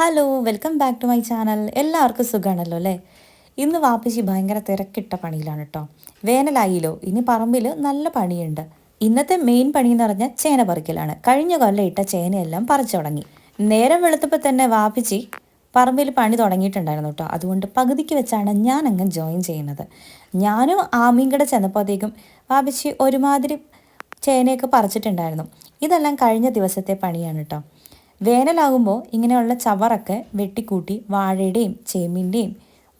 Hello welcome back to my channel എല്ലാവർക്കും സുഖമാണല്ലോ അല്ലേ? ഇന്ന് വാപ്പച്ചി ഭയങ്കര തിരക്കിട്ട പണിയിലാണ് കേട്ടോ വേനലായില്ലോ ഇനി പറമ്പിൽ നല്ല പണിയുണ്ട്. ഇന്നത്തെ മെയിൻ പണി എന്ന് പറഞ്ഞാൽ ചേന പറിക്കലാണ്. കഴിഞ്ഞ കൊല്ലം ഇട്ട ചേനയെല്ലാം പറിച്ചു തുടങ്ങി. നേരം വെളുത്തപ്പോൾ തന്നെ വാപ്പിച്ചി പറമ്പിൽ പണി തുടങ്ങിയിട്ടുണ്ടായിരുന്നു കേട്ടോ അതുകൊണ്ട് പകുതിക്ക് വെച്ചാണ് ഞാൻ അങ്ങ് ജോയിൻ ചെയ്യുന്നത്. ഞാനും ആമീങ്കടെ ചെന്നപ്പോഴത്തേക്കും വാപ്പിച്ചി ഒരുമാതിരി ചേനയൊക്കെ പറിച്ചിട്ടുണ്ടായിരുന്നു. ഇതെല്ലാം കഴിഞ്ഞ ദിവസത്തെ പണിയാണ് കേട്ടോ വേനലാകുമ്പോൾ ഇങ്ങനെയുള്ള ചവറൊക്കെ വെട്ടിക്കൂട്ടി വാഴയുടെയും ചേമ്പിന്റെയും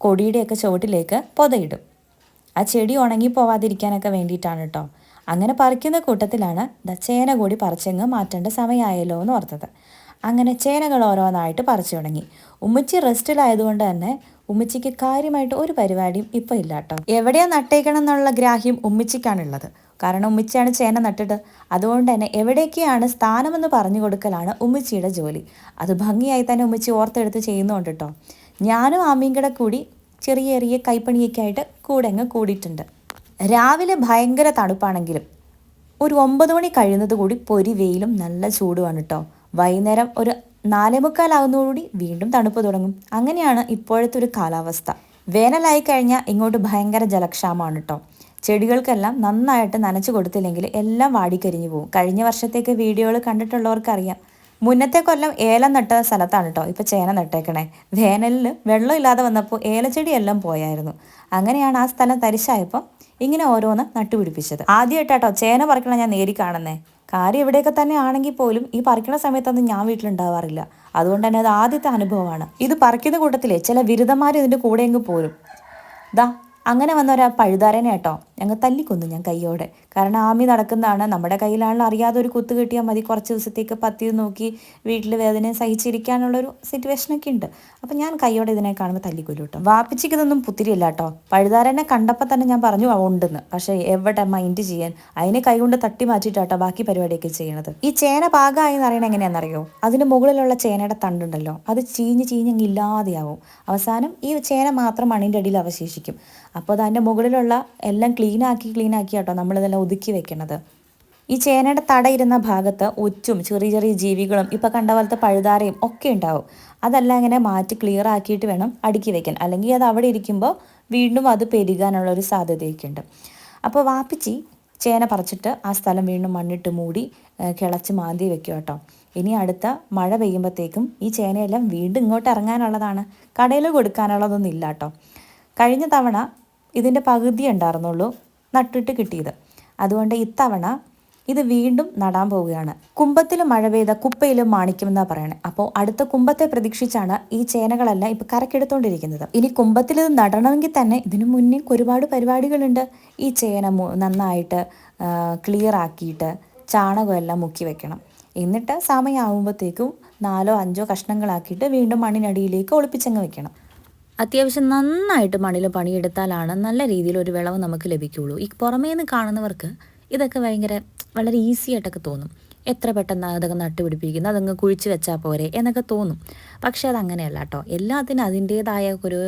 കൊടിയുടെയൊക്കെ ചുവട്ടിലേക്ക് പൊതയിടും. ആ ചെടി ഉണങ്ങി പോവാതിരിക്കാനൊക്കെ വേണ്ടിയിട്ടാണ് കേട്ടോ അങ്ങനെ പറിക്കുന്ന കൂട്ടത്തിലാണ് ദ ചേന കൂടി പറിച്ചങ്ങ് മാറ്റേണ്ട സമയമായല്ലോ എന്ന് ഓർത്തത്. അങ്ങനെ ചേനകൾ ഓരോന്നായിട്ട് പറിച്ചു തുടങ്ങി. ഉമ്മച്ചി റെസ്റ്റിലായതുകൊണ്ട് തന്നെ ഉമ്മച്ചിക്ക് കാര്യമായിട്ട് ഒരു പരിപാടിയും ഇപ്പോൾ ഇല്ല കേട്ടോ എവിടെയാ നട്ടേക്കണം എന്നുള്ള ഗ്രാഹ്യം ഉമ്മച്ചിക്കാണുള്ളത്. കാരണം ഉമ്മച്ചിയാണ് ചേന നട്ടിട്ട് അതുകൊണ്ട് തന്നെ എവിടേക്കാണ് സ്ഥാനമെന്ന് പറഞ്ഞു കൊടുക്കലാണ് ഉമ്മച്ചിയുടെ ജോലി. അത് ഭംഗിയായി തന്നെ ഉമ്മച്ചി ഓർത്തെടുത്ത് ചെയ്യുന്നുണ്ട് കേട്ടോ ഞാനും ആമീങ്കടെ കൂടെ ചെറിയ ചെറിയ കൈപ്പണിയൊക്കെ ആയിട്ട് കൂടെ അങ്ങ് കൂടിയിട്ടുണ്ട്. രാവിലെ ഭയങ്കര തണുപ്പാണെങ്കിലും ഒരു ഒമ്പത് മണി കഴിയുന്നത് കൂടി പൊരി വെയിലും നല്ല ചൂടുമാണ് കേട്ടോ വൈകുന്നേരം ഒരു നാലേ മുക്കാലാകുന്നതോടുകൂടി വീണ്ടും തണുപ്പ് തുടങ്ങും. അങ്ങനെയാണ് ഇപ്പോഴത്തെ ഒരു കാലാവസ്ഥ. വേനലായി കഴിഞ്ഞാൽ ഇങ്ങോട്ട് ഭയങ്കര ജലക്ഷാമമാണ് കേട്ടോ ചെടികൾക്കെല്ലാം നന്നായിട്ട് നനച്ചു കൊടുത്തില്ലെങ്കിൽ എല്ലാം വാടിക്കരിഞ്ഞു പോകും കഴിഞ്ഞ വർഷത്തേക്ക് വീഡിയോകൾ കണ്ടിട്ടുള്ളവർക്കറിയാം. മുന്നത്തെ കൊല്ലം ഏലം നട്ട സ്ഥലത്താണ് കേട്ടോ ഇപ്പോൾ ചേന നട്ടേക്കണേ. വേനലിൽ വെള്ളം ഇല്ലാതെ വന്നപ്പോൾ ഏലച്ചെടിയെല്ലാം പോയായിരുന്നു. അങ്ങനെയാണ് ആ സ്ഥലം തരിശായപ്പോൾ ഇങ്ങനെ ഓരോന്ന് നട്ടുപിടിപ്പിച്ചത്. ആദ്യമായിട്ടാട്ടോ ചേന പറിക്കണം ഞാൻ നേരി കാണുന്നേ. കാര്യം ഇവിടെയൊക്കെ തന്നെ ആണെങ്കിൽ പോലും ഈ പറിക്കണ സമയത്തൊന്നും ഞാൻ വീട്ടിലുണ്ടാവാറില്ല. അതുകൊണ്ട് തന്നെ അത് ആദ്യത്തെ അനുഭവമാണ്. ഇത് പറിക്കുന്ന കൂട്ടത്തിലെ ചില ബിരുദന്മാർ ഇതിന്റെ കൂടെ പോലും പോരും. ദാ അങ്ങനെ വന്ന പഴുതാരനെ കേട്ടോ. ഞങ്ങൾ തല്ലിക്കൊന്നു ഞാൻ കൈയോടെ കാരണം ആമി നടക്കുന്നതാണ്. നമ്മുടെ കയ്യിലാണല്ലോ അറിയാതെ ഒരു കുത്ത് കിട്ടിയാൽ മതി. കുറച്ച് ദിവസത്തേക്ക് പത്തി നോക്കി വീട്ടിൽ വേദനയും സഹിച്ചിരിക്കാനുള്ളൊരു സിറ്റുവേഷനൊക്കെ ഉണ്ട്. അപ്പം ഞാൻ കൈയോടെ ഇതിനെ കാണുമ്പോൾ തല്ലിക്കൊല്ലു കേട്ടോ. വാപ്പിച്ചിക്ക് ഇതൊന്നും പുത്തിരിയല്ല കേട്ടോ. പഴുതാരനെ കണ്ടപ്പോൾ തന്നെ ഞാൻ പറഞ്ഞു ഉണ്ടെന്ന്. പക്ഷേ എവിടെ മൈൻഡ് ചെയ്യാൻ? അതിനെ കൈകൊണ്ട് തട്ടി മാറ്റിയിട്ടാട്ടോ ബാക്കി പരിപാടിയൊക്കെ ചെയ്യണത്. ഈ ചേന പാകമായി എന്ന് അറിയണത് എങ്ങനെയാണെന്നറിയോ? അതിന് മുകളിലുള്ള ചേനയുടെ തണ്ടുണ്ടല്ലോ. അത് ചീഞ്ഞ് ചീഞ്ഞങ്ങ് ഇല്ലാതെയാവും. അവസാനം ഈ ചേന മാത്രം മണ്ണിന്റെ അടിയിൽ അവശേഷിക്കും. അപ്പോൾ അതിന്റെ മുകളിലുള്ള എല്ലാം ക്ലീൻ ആക്കി ക്ലീനാക്കി കേട്ടോ നമ്മളിതെല്ലാം ഒതുക്കി വെക്കണത്. ഈ ചേനയുടെ ഇരുന്ന ഭാഗത്ത് ഒച്ചും ചെറിയ ചെറിയ ജീവികളും ഇപ്പോൾ കണ്ട പോലത്തെ പഴുതാരയും ഒക്കെ ഉണ്ടാവും. അതെല്ലാം ഇങ്ങനെ മാറ്റി ക്ലിയർ ആക്കിയിട്ട് വേണം അടുക്കി വെക്കാൻ. അല്ലെങ്കിൽ അത് അവിടെ ഇരിക്കുമ്പോൾ വീണ്ടും അത് പെരുകാനുള്ള ഒരു സാധ്യതയൊക്കെ ഉണ്ട്. അപ്പോൾ വാപ്പിച്ചി ചേന പറിച്ചിട്ട് ആ സ്ഥലം വീണ്ടും മണ്ണിട്ട് മൂടി കിളച്ച് മാന്തി വെക്കും കേട്ടോ. ഇനി അടുത്ത മഴ പെയ്യുമ്പോഴത്തേക്കും ഈ ചേനയെല്ലാം വീണ്ടും ഇങ്ങോട്ട് ഇറങ്ങാനുള്ളതാണ്. കടയിൽ കൊടുക്കാനുള്ളതൊന്നും ഇല്ല കേട്ടോ. കഴിഞ്ഞ തവണ ഇതിന്റെ പകുതി ഉണ്ടായിരുന്നുള്ളൂ നട്ടിട്ട് കിട്ടിയത്. അതുകൊണ്ട് ഇത്തവണ ഇത് വീണ്ടും നടാൻ പോവുകയാണ്. കുമ്പത്തിൽ മഴ പെയ്ത കുപ്പയിലും മാണിക്കുമെന്നാ പറയണേ. അപ്പോൾ അടുത്ത കുമ്പത്തെ പ്രതീക്ഷിച്ചാണ് ഈ ചേനകളെല്ലാം ഇപ്പൊ കരക്കെടുത്തോണ്ടിരിക്കുന്നത് ഇനി കുമ്പത്തിൽ ഇത് നടണമെങ്കിൽ തന്നെ ഇതിനു മുന്നേ ഒരുപാട് പരിപാടികളുണ്ട്. ഈ ചേന നന്നായിട്ട് ക്ലിയർ ആക്കിയിട്ട് ചാണകമെല്ലാം മുക്കി വെക്കണം. എന്നിട്ട് സമയമാകുമ്പോഴത്തേക്കും നാലോ അഞ്ചോ കഷ്ണങ്ങളാക്കിയിട്ട് വീണ്ടും മണ്ണിനടിയിലേക്ക് ഒളിപ്പിച്ചങ്ങ് വെക്കണം. അത്യാവശ്യം നന്നായിട്ട് മണ്ണിൽ പണിയെടുത്താലാണ് നല്ല രീതിയിൽ ഒരു വിളവ് നമുക്ക് ലഭിക്കുകയുള്ളൂ ഈ പുറമേ നിന്ന് കാണുന്നവർക്ക് ഇതൊക്കെ ഭയങ്കര വളരെ ഈസി ആയിട്ടൊക്കെ തോന്നും. എത്ര പെട്ടെന്ന് അതൊക്കെ നട്ടുപിടിപ്പിക്കുന്നു അതങ്ങ് കുഴിച്ച് വെച്ചാൽ പോരെ എന്നൊക്കെ തോന്നും. പക്ഷേ അതങ്ങനെയല്ല കേട്ടോ. എല്ലാത്തിനും അതിന്റേതായ ഒരു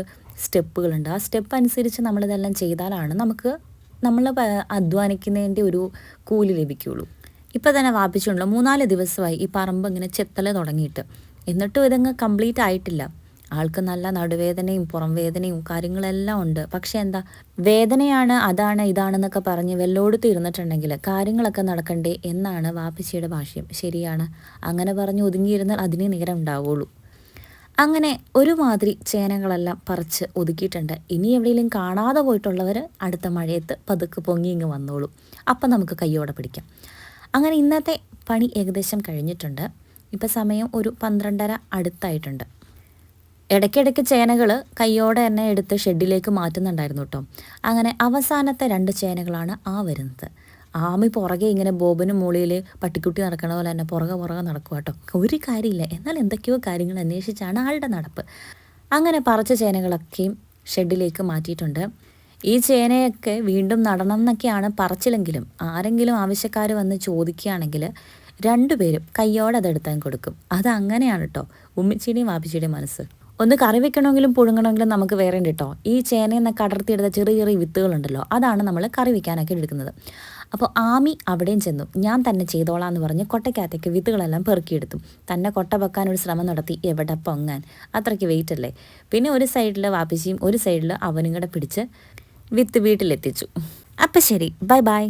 സ്റ്റെപ്പുകളുണ്ട്. ആ സ്റ്റെപ്പ് അനുസരിച്ച് നമ്മളിതെല്ലാം ചെയ്താലാണ് നമുക്ക് നമ്മൾ അധ്വാനിക്കുന്നതിന്റെ ഒരു കൂലി ലഭിക്കുകയുള്ളൂ ഇപ്പോൾ തന്നെ വാപ്പിച്ചുണ്ടല്ലോ മൂന്നാൽ ദിവസമായി ഈ പറമ്പ് ഇങ്ങനെ ചെത്തല തുടങ്ങിയിട്ട്. എന്നിട്ടും ഇതങ്ങ് കംപ്ലീറ്റ് ആയിട്ടില്ല. ആൾക്ക് നല്ല നടുവേദനയും പുറം വേദനയും കാര്യങ്ങളെല്ലാം ഉണ്ട്. പക്ഷെ എന്താ വേദനയാണ് അതാണ് ഇതാണെന്നൊക്കെ പറഞ്ഞ് വെല്ലോട് തീർന്നിട്ടുണ്ടെങ്കിൽ കാര്യങ്ങളൊക്കെ നടക്കണ്ടേ എന്നാണ് വാപ്പിച്ചിയുടെ ഭാഷ്യം. ശരിയാണ്. അങ്ങനെ പറഞ്ഞ് ഒതുങ്ങിയിരുന്നാൽ അതിനെ നേരം ഉണ്ടാവുള്ളൂ. അങ്ങനെ ഒരുമാതിരി ചേനകളെല്ലാം പറിച്ച് ഒതുക്കിയിട്ടുണ്ട്. ഇനി എവിടെയെങ്കിലും കാണാതെ പോയിട്ടുള്ളവർ അടുത്ത മഴയത്ത് പതുക്കെ പൊങ്ങി ഇങ്ങ് വന്നോളൂ. അപ്പം നമുക്ക് കയ്യോടെ പിടിക്കാം. അങ്ങനെ ഇന്നത്തെ പണി ഏകദേശം കഴിഞ്ഞിട്ടുണ്ട്. ഇപ്പം സമയം ഒരു പന്ത്രണ്ടര അടുത്തായിട്ടുണ്ട്. ഇടയ്ക്കിടയ്ക്ക് ചേനകൾ കയ്യോടെ തന്നെ എടുത്ത് ഷെഡിലേക്ക് മാറ്റുന്നുണ്ടായിരുന്നു കേട്ടോ. അങ്ങനെ അവസാനത്തെ രണ്ട് ചേനകളാണ് ആ വരുന്നത്. ആമി പുറകെ ഇങ്ങനെ ബോബനും മൂളിയിൽ പട്ടിക്കുട്ടി നടക്കണ പോലെ തന്നെ പുറകെ പുറകെ നടക്കുക കേട്ടോ. ഒരു കാര്യമില്ല. എന്നാൽ എന്തൊക്കെയോ കാര്യങ്ങൾ അന്വേഷിച്ചാണ് ആളുടെ നടപ്പ്. അങ്ങനെ പറച്ച ചേനകളൊക്കെയും ഷെഡിലേക്ക് മാറ്റിയിട്ടുണ്ട്. ഈ ചേനയൊക്കെ വീണ്ടും നടണം എന്നൊക്കെയാണ് പറച്ചിലെങ്കിലും ആരെങ്കിലും ആവശ്യക്കാർ വന്ന് ചോദിക്കുകയാണെങ്കിൽ രണ്ടുപേരും കയ്യോടെ അതെടുത്താൻ കൊടുക്കും. അത് അങ്ങനെയാണ് കേട്ടോ. ഉമ്മിച്ചിയുടെയും വാപ്പിച്ചിയുടെയും മനസ്സ്. ഒന്ന് കറി വെക്കണമെങ്കിലും പുഴുങ്ങണമെങ്കിലും നമുക്ക് വേറെ ഉണ്ട് കേട്ടോ ഈ ചേനയിൽ നിന്ന് കടർത്തിയെടുത്ത ചെറിയ ചെറിയ വിത്തുകളുണ്ടല്ലോ അതാണ് നമ്മൾ കറി വെക്കാനൊക്കെ എടുക്കുന്നത്. അപ്പോൾ ആമി അവിടെയും ചെന്നു. ഞാൻ തന്നെ ചെയ്തോളാം എന്ന് പറഞ്ഞ് കൊട്ടയ്ക്കകത്തേക്ക് വിത്തുകളെല്ലാം പെറുക്കിയെടുത്തു. തന്നെ കൊട്ട വെക്കാൻ ഒരു ശ്രമം നടത്തി. എവിടെ പൊങ്ങാൻ? അത്രയ്ക്ക് വെയിറ്റ് അല്ലേ? പിന്നെ ഒരു സൈഡിൽ വാപ്പിച്ചിയും ഒരു സൈഡിൽ അവനും കൂടെ പിടിച്ച് വിത്ത് വീട്ടിലെത്തിച്ചു. അപ്പം ശരി. Bye bye